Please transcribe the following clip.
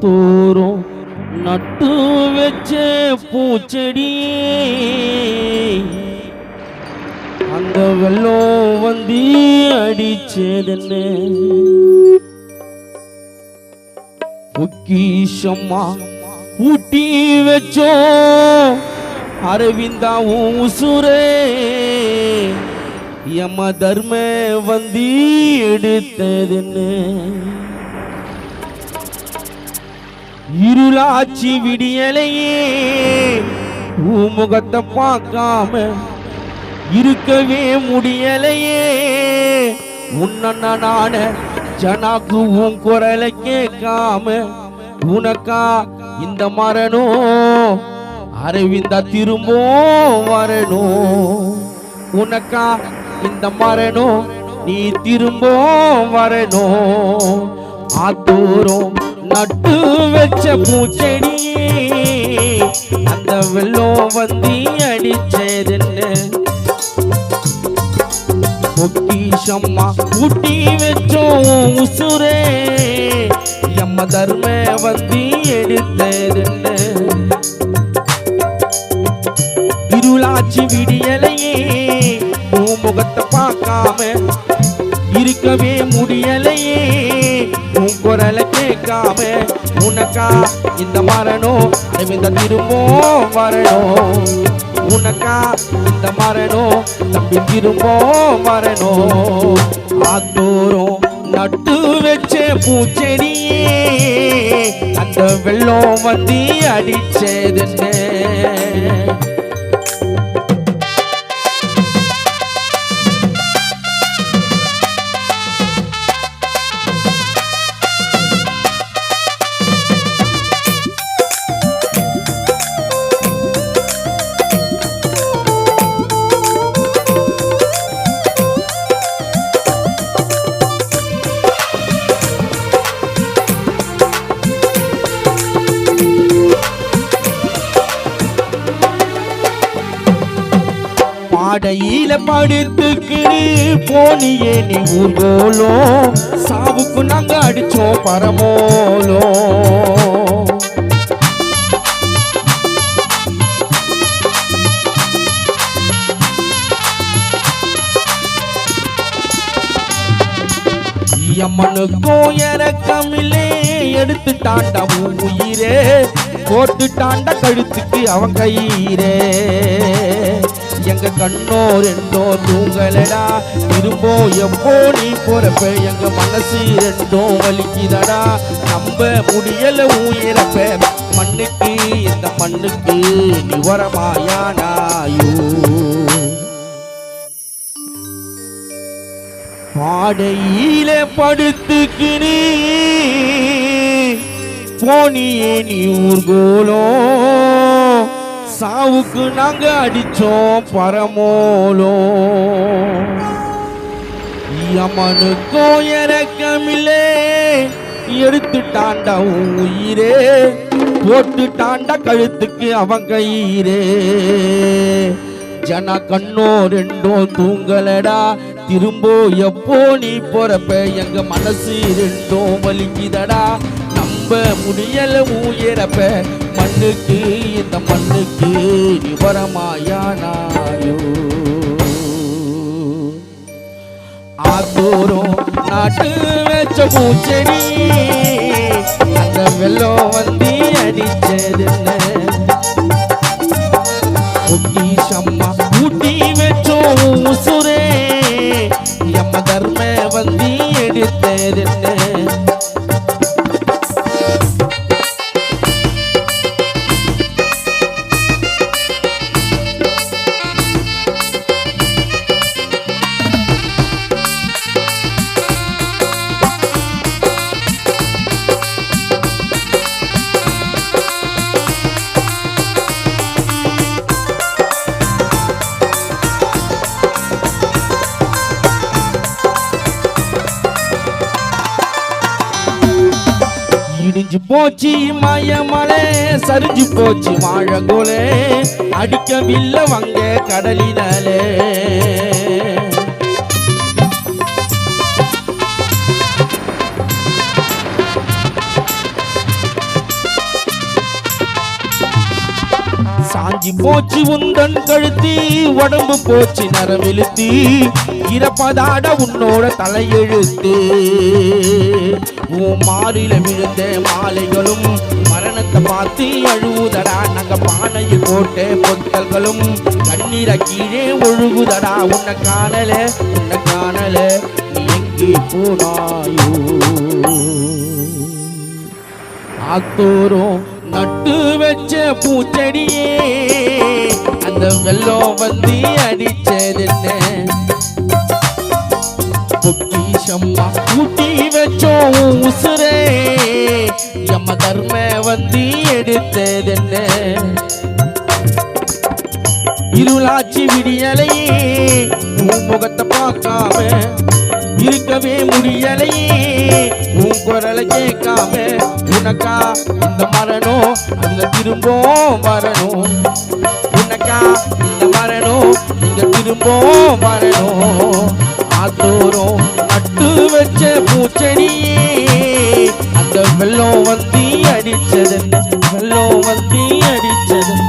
தோறும் நட்டு வச்ச பூச்செடியே. அந்த வெள்ளம் வந்து அடிச்சதென்ன? பொக்கிஷம்மா ஊட்டி வச்சோ. அரவிந்தா உசுரே யம தர்ம வந்து எடுத்ததுன்னு? இருளாச்சி விடியலையே உன் முகத்தை பார்க்காம இருக்கவே முடியலையே. உன்னண்ணா நான ஜனாக்கு உன் குரலை கேட்காம உனக்கா இந்த மரணம்? அரவிந்தா திரும்பவும் வரணும். உனக்கா இந்த மரணம்? நீ திரும்பவும் வரணும். ஆத்தூரம் நட்டு வச்ச பூச்செடியே அந்த வெள்ளம் வந்தி அடிச்சதுன்னு. பொக்கிஷம்மா ஊட்டி வச்சோம் உசுரே எம்ம தர்ம வந்தி எடுத்ததுன்னு. இருளாச்சி விடியலையே உன் முகத்தை பார்க்காம இருக்கவே முடியலையே உன் குரலை கேட்காம உனக்கா இந்த மரணம் அரவிந்த திரும்பவும் வரணும். உனக்கா இந்த மரணம் தம்பி திரும்பவும் வரணும். ஆத்தோறும் நட்டு வச்ச பூச்செடியே அந்த வெள்ளம் வந்து அடிச்சதுன்னு. பாடையில படுத்துக்கிடு. போனியே நீ ஊர்கோலோ. சாவுக்கு நாங்க அடிச்சோம் பரமோலோ. அம்மனுக்கும் இறக்கமில்லே எடுத்துட்டாண்டா உன் உயிரே. போட்டுட்டாண்டா கழுத்துக்கு அவன் கயிறே. எங்க கண்ணோ ரெண்டோ தூங்கலடா. திரும்போ எப்போ நீ போறப்ப? எங்க மனசு ரெண்டோ வலிக்குதடா. நம்ப முடியல உயிரப்ப. மண்ணுக்கு இந்த மண்ணுக்கு நிவரமாயானாயோ. பாடையில படுத்துக்கினி. போனியே நீ ஊர்கோலோ. சாவுக்கு நாங்க அடிச்சோம் பரமோலோ. யமனுக்கும் இறக்கமில்லே எடுத்துட்டாண்டா உயிரே. போட்டுட்டாண்டா கழுத்துக்கு அவன் கயிறே. ஜன கண்ணோ ரெண்டோ தூங்கலடா. திரும்போ எப்போ நீ போறப்ப? எங்க மனசு ரெண்டோ வலிக்குதடா. நம்ப முடியல உயரப்ப. மண்ணுக்கு இந்த மண்ணுக்கு நிவரமாயானாயோ ஆத்தூரும் நாட்டு வச்ச பூச்செடி அந்த வெள்ளம் வந்து அடிச்சது அடிச்சதுன்னு சம்மா ஊட்டி வச்சோம் இடிஞ்சு போச்சு மயமலை சரிஞ்சு போச்சு வாழகோலே அடிக்கவில்லை வங்க கடலினாலே. போச்சு உந்தன் கழுத்தி உடம்பு போச்சு நரமிழுத்தி இறப்பதாட உன்னோட தலையெழுத்து. உன் மாறில விழுந்த மாலைகளும் மரணத்தை பார்த்து அழுவுதடா நாங்க பானையில் போட்ட பொத்தல்களும் கண்ணீரை கீழே ஒழுகுதடா உன்னை காணல உன்னை காணல எங்கே போனாயோ. ஆத்தோரும் நட்டு வச்ச பூச்செடியே அந்த வெள்ளம் வந்து அடிச்சதென்ன? பொக்கிஷம்மா கூட்டி வச்சோம் உசுரே நம்ம தர்ம வந்து எடுத்ததென்ன? இருளாச்சி விடியலையே உன் முகத்தை பார்க்காம இருக்கவே முடியலையே உன் குரலை கேட்காம உனக்கா இந்த மரணம் அதுல திரும்பவும் வரணும். உனக்கா இந்த மரணம் இங்க திரும்பவும் வரணும். ஆத்தோறும் நட்டு வச்ச பூச்செடியே அந்த வெள்ளம் வந்தி அடிச்சது. வெள்ளம் வந்தி அடிச்சது.